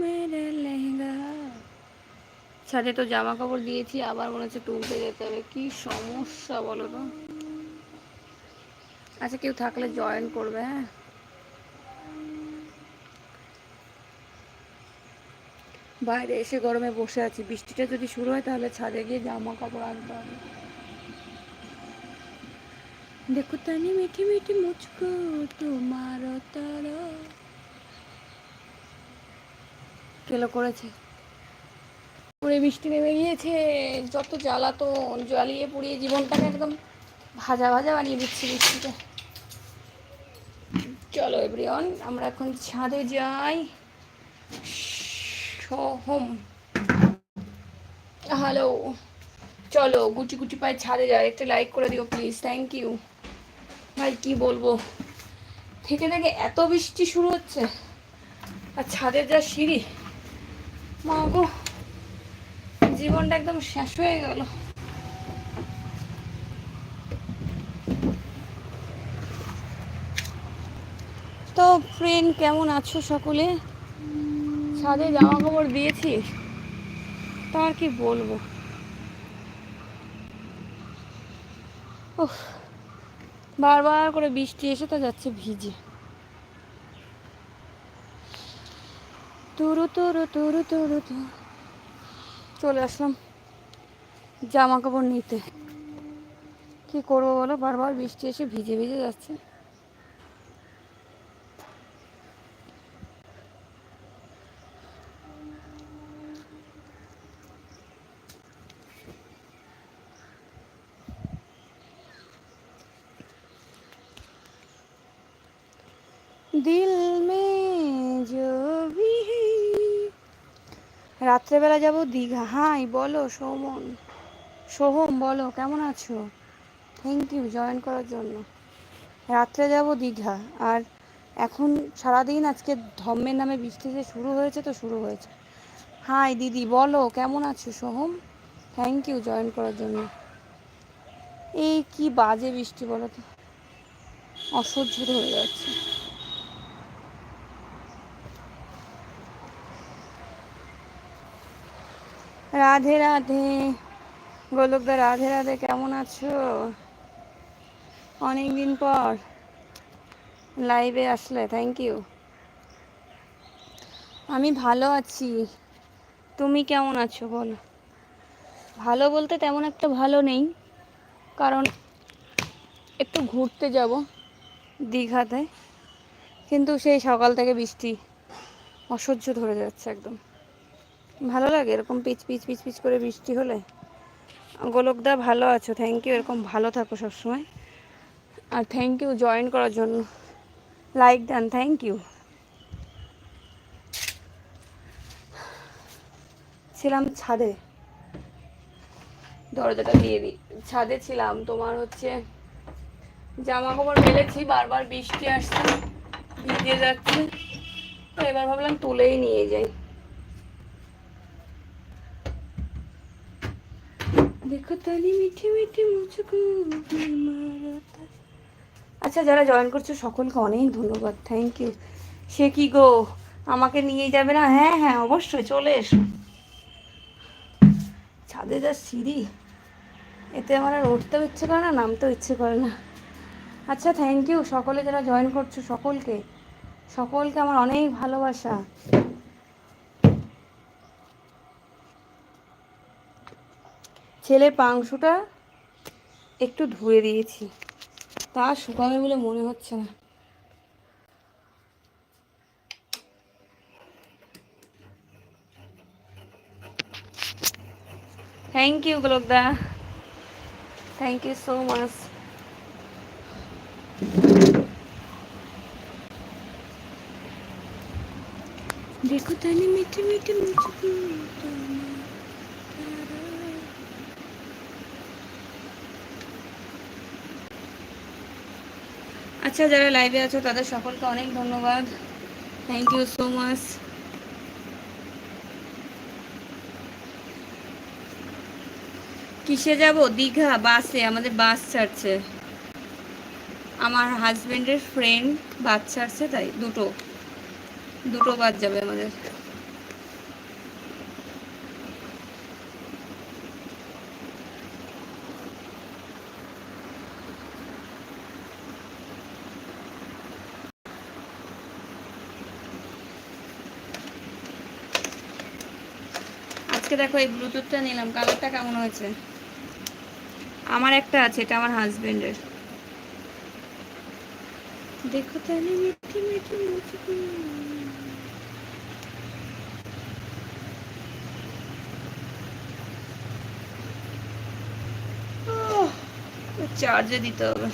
মেরে লেহেঙ্গা। ছাদে তো জামা কাপড় দিয়েছি, আবার মনে হচ্ছে তুলতে যেতে হবে। কি সমস্যা বলো তো? আচ্ছা কেউ থাকলে জয়েন করবে হ্যাঁ? বাইরে এসে গরমে বসে আছি। বৃষ্টিটা যদি শুরু হয়, তাহলে ছাদে গিয়ে জামা কাপড় আনতে হবে। দেখো তানি মিঠি মিঠি মুচকো, তোমার তারা কেলো করেছে। পুরে বৃষ্টি নেমে গিয়েছে, যত জ্বালাতন জ্বালিয়ে পুড়িয়ে জীবনটাকে একদম ভাজা ভাজা বানিয়ে দিচ্ছি বৃষ্টিতে। চলো এভরিওয়ান আমরা এখন ছাদে যাই। সোহম হ্যালো। চলো গুটি গুটি পায়ে ছাদে যাই, একটা লাইক করে দিও প্লিজ থ্যাংক ইউ ভাই, কি বলব? থেকে থেকে এত বৃষ্টি শুরু হচ্ছে। আর ছাদের যা সিঁড়ি মা গো, জীবনটা একদম শেষ হয়ে গেল। তো ফ্রেন্ড কেমন আছো সকলে? ছাদে জামা কাপড় দিয়েছি, তা আর কি বলব? বারবার করে বৃষ্টি এসে তো যাচ্ছে ভিজে। তুরু তুরু তুরু তুরু তু চলে আসলাম জামা কাপড় নিতে। কি করব বলো? বারবার বৃষ্টি এসে ভিজে ভিজে যাচ্ছে। দিল মে রাত্রেবেলা যাব দীঘা। হাই, বলো সোমন সোহম বলো, কেমন আছো? থ্যাংক ইউ জয়েন করার জন্য। রাত্রে যাব দীঘা। আর এখন সারাদিন আজকে ধম্মের নামে বৃষ্টি যে শুরু হয়েছে তো শুরু হয়েছে। হাই, দিদি, বলো, কেমন আছো সোহম থ্যাংক ইউ জয়েন করার জন্য। এই কি বাজে বৃষ্টি, বলো তো। অসহ্য হয়ে যাচ্ছে। রাধে রাধে। গোলকদা, রাধে রাধে, কেমন আছো? অনেক দিন পর লাইভে আসলে থ্যাংক ইউ আমি ভালো আছি। তুমি কেমন আছো বলো? ভালো বলতে তেমন একটা ভালো নেই, কারণ একটু ঘুরতে যাব দীঘাতে, কিন্তু সেই সকাল থেকে বৃষ্টি অসহ্য ধরে যাচ্ছে একদম। ভালো লাগে? এরকম পিচ পিচ পিচ পিচ করে বৃষ্টি হলে? গোলকদা, ভালো আছো? থ্যাংক ইউ এরকম ভালো থাকো সবসময়। আর থ্যাংক ইউ জয়েন করার জন্য। লাইক ডান থ্যাংক ইউ ছিলাম ছাদে। দরজাটা দিয়ে দিই ছাদে ছিলাম। তোমার হচ্ছে জামা কাপড় মেলেছি, বারবার বৃষ্টি আসছে, ভিজে যাচ্ছে। তো এবার ভাবলাম তুলেই নিয়ে যাই দেখো তালি মিঠি মিঠি মুচকো আচ্ছা যারা জয়েন করছ সকলকে অনেক ধন্যবাদ থ্যাংক ইউ সে কি গো, আমাকে নিয়ে যাবে না? হ্যাঁ হ্যাঁ অবশ্যই, চলে এসো। ছাদে যা সিঁড়ি, এতে আমার আর উঠতেও ইচ্ছে করে না, নামতেও ইচ্ছে করে না। আচ্ছা থ্যাংক ইউ সকলে যারা জয়েন করছ সকলকে সকলকে আমার অনেক ভালোবাসা। ছেলের পাংশুটা একটু ধুয়ে দিয়েছি। তা শুকাবে বলে মনে হচ্ছে না। থ্যাংক ইউ গোলকদা থ্যাংক ইউ সো মাচ দেখো তানি মিঠে মিঠে মুচকো আচ্ছা যারা লাইভে আছো, তাদের সকলকে অনেক ধন্যবাদ। থ্যাংক ইউ সো মাচ কিসে যাব? দীঘা, বাসে, আমাদের বাস ছাড়ছে। আমার হাজবেন্ডের ফ্রেন্ড বাস ছাড়ছে, তাই দুটো। দুটো বাস যাবে আমাদের। আজকে দেখো এই ব্লুটুথটা নিলাম, কালারটা কেমন হয়েছে? আমার একটা আছে, এটা আমার হাজবেন্ডের। দেখো তাহলে, মিঠি মিঠি মুচকি চার্জে দিতে হবে।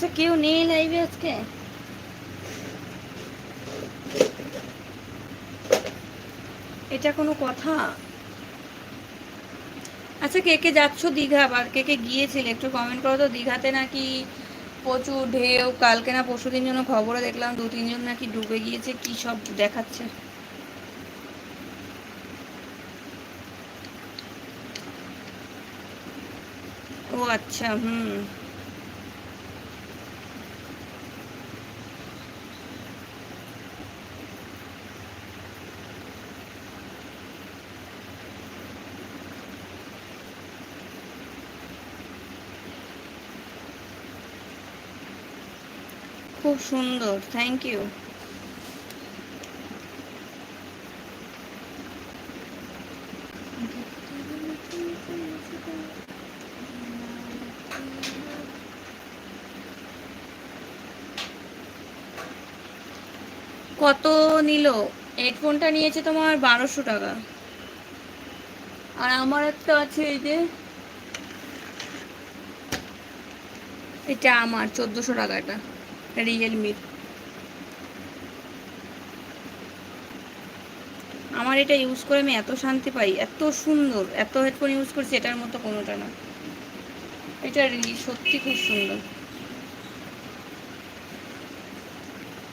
আচ্ছা কেউ নেই লাইভে আজকে? এটা কোনো কথা? আচ্ছা কে কে যাচ্ছ দীঘা? বা কে কে গিয়েছিলে? একটু কমেন্ট করো তো, দীঘাতে নাকি প্রচুর ঢেউ? কালকে না পরশু দিন জন্য খবরে দেখলাম, দু, তিনজন নাকি ডুবে গিয়েছে, কি সব দেখাচ্ছে? ও আচ্ছা হুম। খুব সুন্দর থ্যাংক ইউ কত নিল? হেডফোনটা নিয়েছে তোমার বারোশো টাকা। আর আমার একটা আছে এই যে, এটা আমার, চোদ্দোশো টাকাটা রিয়েলমির আমার এটা ইউজ করে আমি এত শান্তি পাই, এত সুন্দর, এত হেডফোন ইউজ করছি এটার মতো কোনোটা না। এটা সত্যি খুব সুন্দর।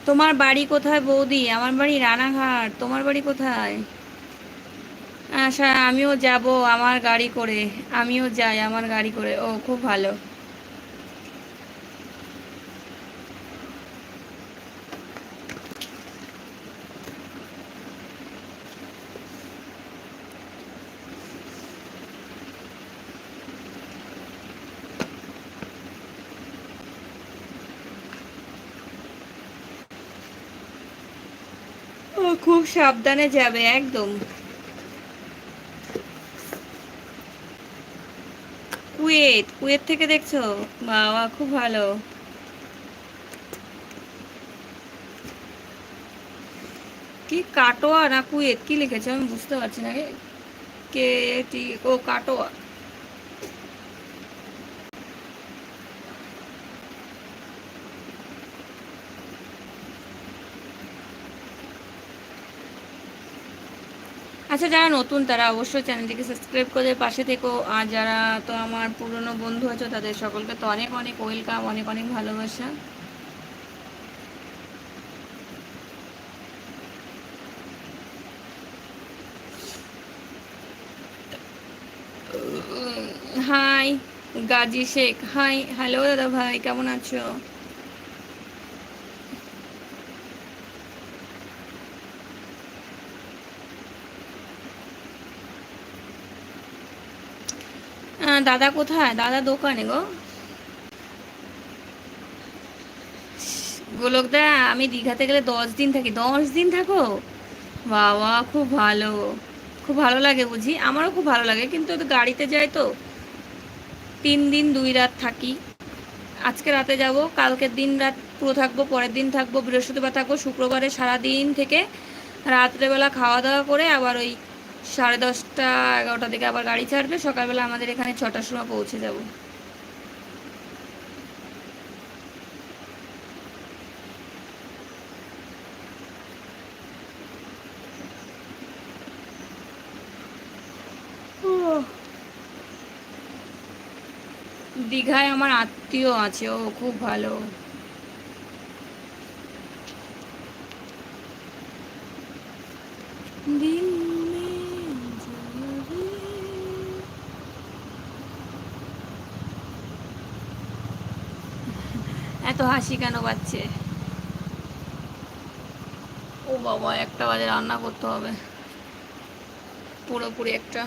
তোমার বাড়ি কোথায় বৌদি? আমার বাড়ি রানাঘাট। তোমার বাড়ি কোথায়? আচ্ছা আমিও যাব আমার গাড়ি করে। আমিও যাই আমার গাড়ি করে। ও, খুব ভালো ও খুব সাবধানে যাবে, একদম। কুয়েত কুয়েত থেকে দেখছ? বাবা, খুব ভালো। কি কাটোয়া না কুয়েত? কি লিখেছে আমি বুঝতে পারছি না। কে টি ও, কাটোয়া। আচ্ছা যারা নতুন তারা অবশ্যই চ্যানেলটিকে সাবস্ক্রাইব করে পাশে থেকো। আর যারা তো আমার পুরনো বন্ধু আছে, তাদের সকলকে তো অনেক অনেক ওয়েলকাম, অনেক অনেক ভালোবাসা। Hi, Gazi Sheikh. Hi, hello দাদা ভাই, কেমন আছো? দাদা কোথায়? দাদা দোকানে গো। গোলকদা, আমি দীঘাতে গেলে দশ দিন থাকি। দশ দিন থাকো? বাবা, খুব ভালো। খুব ভালো লাগে বুঝি? আমারও খুব ভালো লাগে, কিন্তু গাড়িতে যাই তো। তিন দিন, দুই রাত থাকি। আজকে রাতে যাব, কালকের দিন রাত পুরো থাকব, পরের দিন থাকব, বৃহস্পতিবার থাকব, শুক্রবারে সারা দিন থেকে রাত্রেবেলা খাওয়া দাওয়া করে আবার ওই সাড়ে দশটা, এগারোটার দিকে আবার গাড়ি ছাড়বে, সকালবেলা আমাদের এখানে ছটার সময় পৌঁছে যাব। দীঘায় আমার আত্মীয় আছে, ও খুব ভালো। দিন এত হাসি কেন পাচ্ছে? ও বাবা, একটা বাজে রান্না করতে হবে। পুরোপুরি একটা।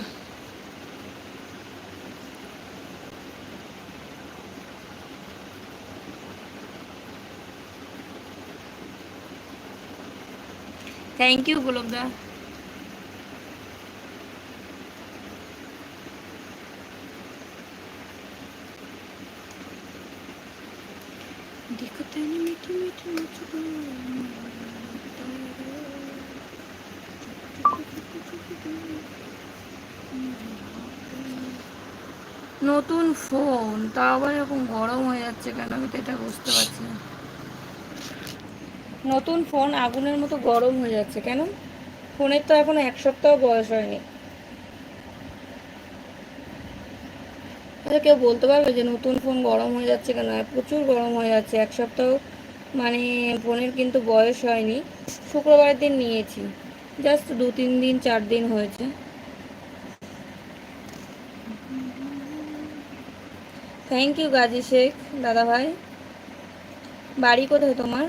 থ্যাংক ইউ গোলকদা দেখতে মিঠি মিঠি মুচকো নতুন ফোন তা আবার এরকম গরম হয়ে যাচ্ছে কেন? আমি তো এটা বুঝতে পারছি না। নতুন ফোন আগুনের মতো গরম হয়ে যাচ্ছে কেন? ফোনের তো এখন এক সপ্তাহ বয়স হয়নি। আচ্ছা কেউ বলতে পারবে যে নতুন ফোন গরম হয়ে যাচ্ছে কেন? প্রচুর গরম হয়ে যাচ্ছে এক সপ্তাহ মানে বোনের কিন্তু বয়স হয়নি, শুক্রবারের দিন নিয়েছি। জাস্ট দু তিন দিন, চার দিন হয়েছে। থ্যাংক ইউ গাজী শেখ দাদা ভাই বাড়ি কোথায় তোমার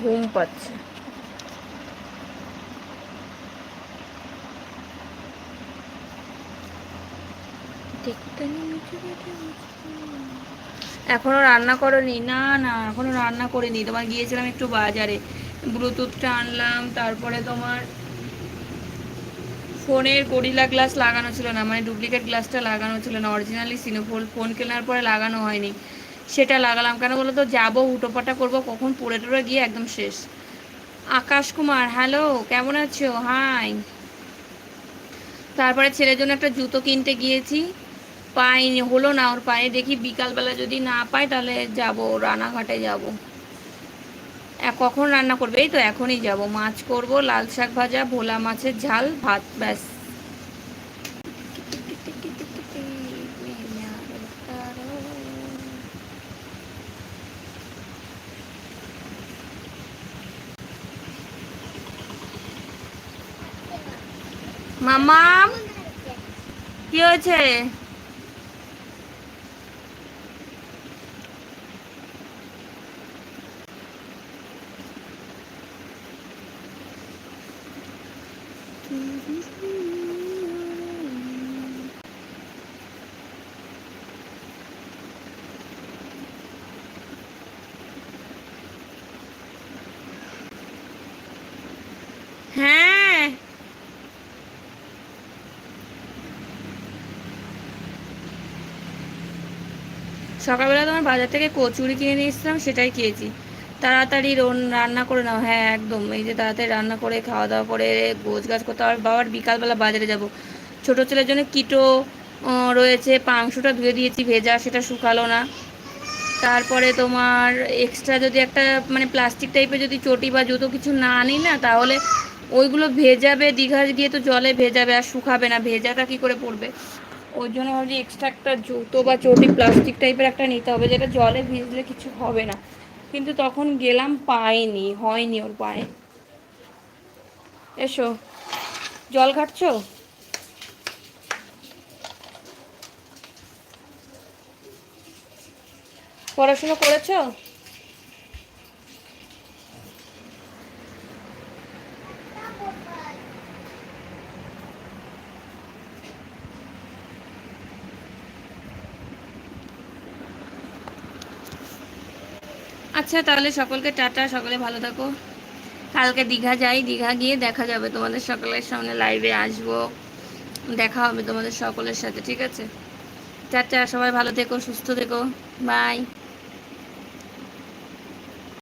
ঘুম পাচ্ছে এখনও রান্না করনি। না না, এখনও রান্না করিনি। তোমার গিয়েছিলাম একটু বাজারে। ব্লুটুথটা আনলাম, তারপরে তোমার ফোনের গরিলা গ্লাস লাগানো ছিল না মানে ডুপ্লিকেট গ্লাসটা লাগানো ছিল না অরিজিনালি সিনোফোল ফোন কেনার পরে লাগানো হয়নি। সেটা লাগালাম। কেন বলো তো, যাব হুটোপাটা করব, কখন পড়ে টরে গিয়ে একদম শেষ। আকাশ কুমার, হ্যালো, কেমন আছো? হাই। তারপরে ছেলের জন্য একটা জুতো কিনতে গিয়েছি। পাইনি, হলো না ওর পায়ে। দেখি বিকালবেলা যদি না পাই তাহলে যাব, রানাঘাটে যাব। কখন রান্না করবে? এই তো এখনই যাব। মাছ করব, লাল শাক ভাজা, ভোলা মাছের ঝাল, ভাত, ব্যাস। মামাম কি হয়েছে হ্যাঁ সকালবেলা তোমার বাজার থেকে কচুরি কিনে নিয়ে এসেছিলাম, সেটাই খেয়েছি। তাড়াতাড়ি রান্না করে নাও। হ্যাঁ একদম। এই যে তাড়াতাড়ি রান্না করে খাওয়া দাওয়া করে, গোছ গাছ করতে আবার বাবার বিকালবেলা বাজারে যাব। ছোটো ছেলের জন্য কিটো রয়েছে। মাংসটা ধুয়ে দিয়েছি, ভেজা, সেটা শুকালো না। তারপরে তোমার এক্সট্রা যদি একটা মানে প্লাস্টিক টাইপের যদি চটি বা জুতো কিছু না আনি না, তাহলে ওইগুলো ভেজাবে দীঘা গিয়ে তো জলে ভেজাবে, আর শুকাবে না। ভেজাটা কী করে পড়বে? ওই জন্য ভাবছি এক্সট্রা একটা জুতো বা চটি প্লাস্টিক টাইপের একটা নিতে হবে, যেটা জলে ভিজলে কিছু হবে না। কিন্তু তখন গেলাম, পাইনি, হয়নি ওর পায়ে। এসো। জল ঘাটছো পড়াশুনো করেছ? আচ্ছা তাহলে সকলকে টাটা, সকলে ভালো থাকো। কালকে দীঘা যাই, দীঘা গিয়ে দেখা যাবে তোমাদের সকলের সামনে লাইভে আসব। দেখা হবে তোমাদের সকলের সাথে, ঠিক আছে? টাটা, সবাই ভালো থেকো, সুস্থ থেকো। বাই